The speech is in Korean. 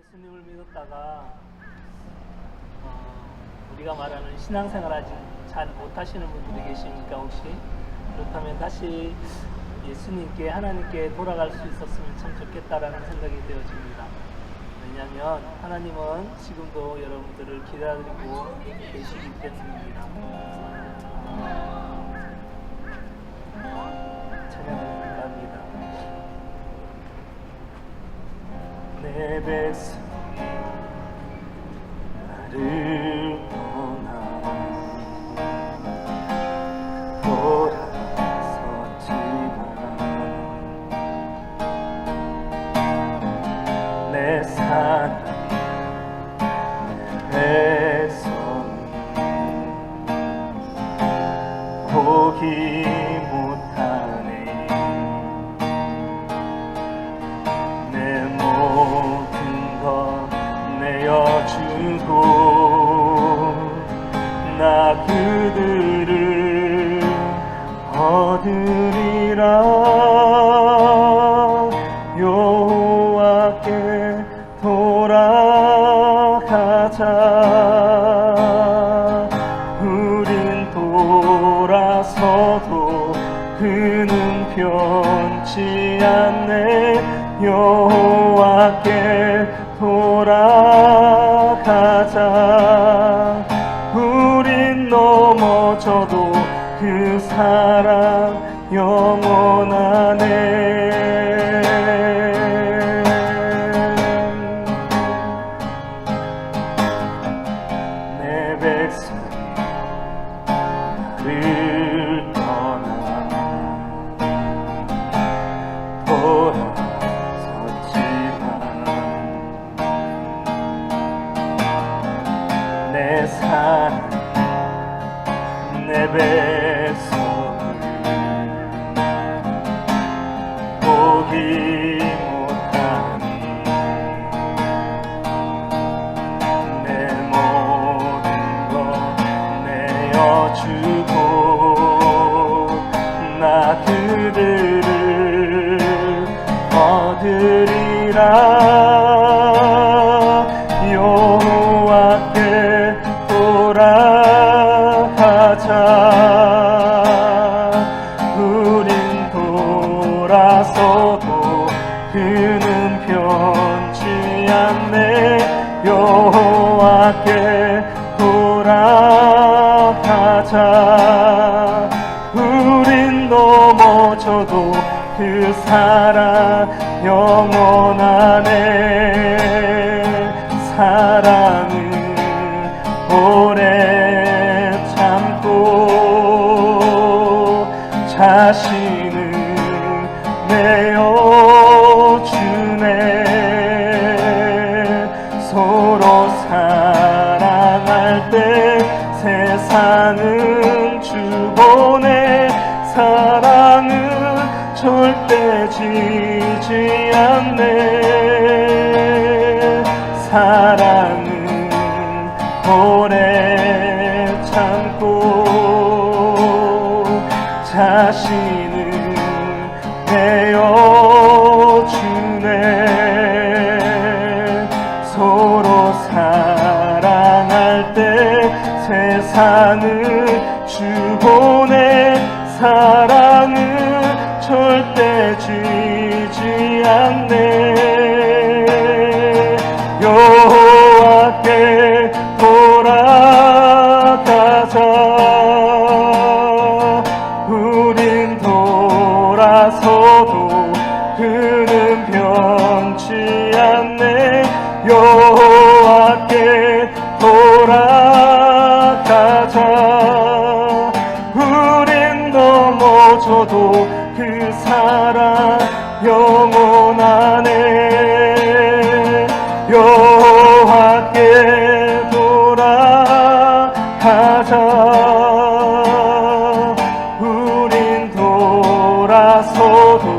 예수님을 믿었다가 어, 우리가 말하는 신앙생활 아직 잘 못하시는 분들이 계십니까 혹시? 그렇다면 다시 예수님께 하나님께 돌아갈 수 있었으면 참 좋겠다라는 생각이 되어집니다. 왜냐하면 하나님은 지금도 여러분들을 기다리고 계시기 때문입니다. 찬양을 합니다. 내 얻으리라. 여호와께 돌아가자. 우린 돌아서도 그는 변치 않네. 여호와께 돌아가자. 우린 넘어져도 그 사랑 영원하네. 내 백성이 포기 못하니 내 모든 것 내어주고 나 그들을 얻으 변치 않네. 여호와께 돌아가자. 우린 넘어져도 그 사랑 영원하네 사랑은 오래 서로 사랑할 때 세상은 주보내 사랑은 절대 지지 않네. 사랑은 오래 참고 서로 사랑할 때 세상을 주보내 사랑은 절대 지지 않네 돌아가자 우린 넘어져도 그 사랑 영원하네 여호와께 돌아가자. 우린 돌아서도